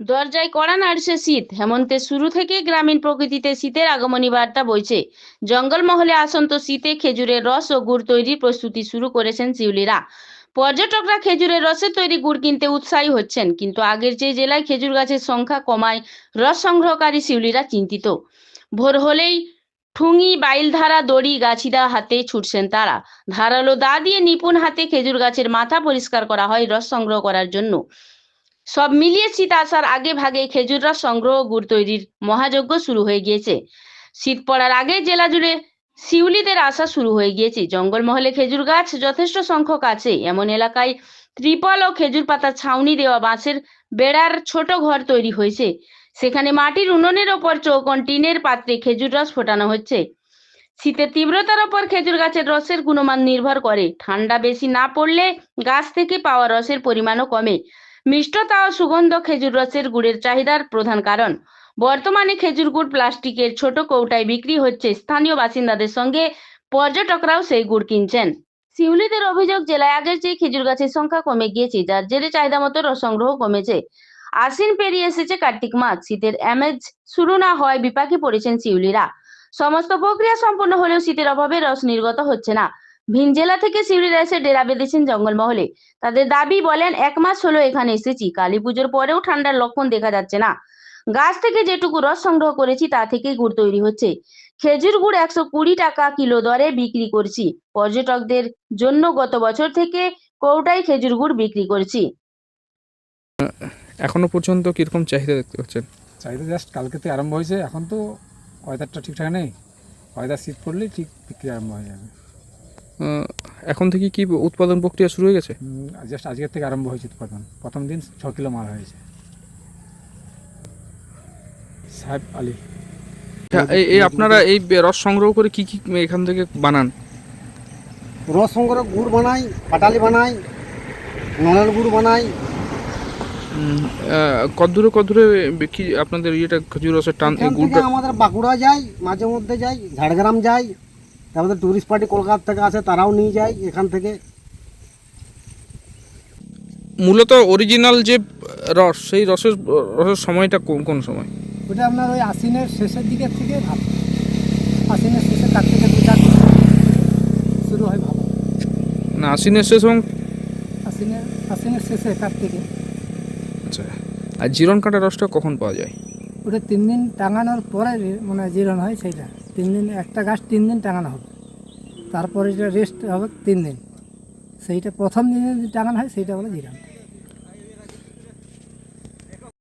দরজায় কড়া নাড়ছে শীত। হেমন্তের শুরু থেকে গ্রামীণ প্রকৃতিতে শীতের আগমনী বার্তা বইছে। জঙ্গলমহলে আসন্ত শীতে খেজুরের রস ও গুড় তৈরির প্রস্তুতি শুরু করেছেন শিউলিরা। পর্যটকরা খেজুরের রসের তৈরি গুড় কিনতে উৎসাহী হচ্ছেন, কিন্তু আগের যে জেলায় খেজুর গাছের সংখ্যা কমায় রস সংগ্রহকারী শিউলিরা চিন্তিত। ভোর হলেই ঠুঙি, বাইলধারা, দড়ি, গাছিদা হাতে ছুটছেন তারা। ধারালো দা দিয়ে নিপুণ হাতে খেজুর গাছের মাথা পরিষ্কার করা হয় রস সংগ্রহ করার জন্য। সব মিলিয়ে শীত আসার আগে ভাগে খেজুর রস সংগ্রহ গুড় তৈরির মহাযজ্ঞ শুরু হয়ে গিয়েছে। শীত পড়ার আগে জেলা জুড়ে শিউলিদের আসা শুরু হয়ে গিয়েছে। জঙ্গলমহলে খেজুর গাছ যথেষ্ট সংখ্যক আছে। এমন এলাকায় ত্রিপল ও খেজুর পাতা ছাউনি দেওয়া বাঁশের বেড়ার ছোট ঘর তৈরি হয়েছে। সেখানে মাটির উনুনের ওপর চৌকন টিনের পাত্রে খেজুর রস ফোটানো হচ্ছে। শীতের তীব্রতার ওপর খেজুর গাছের রসের গুণমান নির্ভর করে। ঠান্ডা বেশি না পড়লে গাছ থেকে পাওয়া রসের পরিমাণও কমে। মিষ্টতা ও সুগন্ধ খেজুর রসের গুড়ের চাহিদার প্রধান কারণ। বর্তমানে খেজুর গুড় প্লাস্টিকের ছোট কৌটায় বিক্রি হচ্ছে। স্থানীয় বাসিন্দাদের সঙ্গে পর্যটকরাও সেই গুড় কিনছেন। শিউলিদের অভিযোগ, জেলায় আগের চেয়ে খেজুর গাছের সংখ্যা কমে গিয়েছে, যার জেরে চাহিদা মতো রস সংগ্রহ কমেছে। আশ্বিন পেরিয়ে এসেছে কার্তিক মাস। শীতের অ্যামেজ শুরু না হয় বিপাকে পড়েছেন শিউলিরা। সমস্ত প্রক্রিয়া সম্পন্ন হলেও শীতের অভাবে রস নির্গত হচ্ছে না। ভিন জেলা থেকে শিউলিরা এসে ডেরা বেঁধেছেন জঙ্গলমহলে। তাদের দাবি বলেন এক মাস হলো এখানে এসেছি। কালী পুজোর পরেও ঠান্ডার লক্ষণ দেখা যাচ্ছে না। গাছ থেকে যেটুকু রস সংগ্রহ করেছি তা থেকেই গুড় তৈরি হচ্ছে। খেজুর গুড় একশো কুড়ি টাকা কিলো দরে বিক্রি করছি। পর্যটকদের জন্য গত বছর থেকে কৌটাই খেজুর গুড় বিক্রি করছি। এখনও পর্যন্ত কীরকম চাহিদা দেখতে পাচ্ছেন? চাহিদা জাস্ট কালকে থেকে আরম্ভ হয়েছে। এখন তো ওয়েদারটা ঠিকঠাক নেই। ওয়েদার শীত পড়লেই ঠিক বিক্রি আরম্ভ হয়ে যাবে। এখন থেকে কি উৎপাদন প্রক্রিয়া শুরু হয়ে গেছে? জাস্ট আজকের থেকে আরম্ভ হয়েছে উৎপাদন। প্রথম দিন ছ কিলো মাল হয়েছে। সাহেব আলী। হ্যাঁ, এই আপনারা এই রস সংগ্রহ করে কি কি এখান থেকে বানান? রস সংগ্রহ গুড় বানাই পাটালি বানাই নড়াল গুড় বানাই। কদ্দূরে কদ্দূরে কি আপনাদের ইয়েটা খেজুর রসের টান গুড়টা আমাদের বাঁকুড়া যাই মাঝে মধ্যে যাই ঝাড়গ্রাম যাই তারপরে টুরিস্ট পার্টি কলকাতা থেকে আসে তারাও নিয়ে যায় এখান থেকে। মূলত অরিজিনাল যে রস সেই রসের রসের সময়টা কোন কোন সময়? ওটা আপনার ওই আশ্বিনের শেষের দিকের থেকে ভালো আশ্বিনের শেষের কাছ থেকে দু চার শুরু হয় ভালো না আশ্বিনের শেষ এবং আশ্বিনের আশ্বিনের শেষে কাছ থেকে আচ্ছা আর জিরন কাটা রসটা কখন পাওয়া যায়? ওটা তিন দিন টাঙানোর পরে মানে জিরন হয় সেইটা। তিন দিন, একটা গাছ তিন দিন টাঙানো হবে। তারপরে এটা রেস্ট হবে তিন দিন। সেইটা প্রথম দিনে টাঙানো হয়, সেইটা বলে জিরান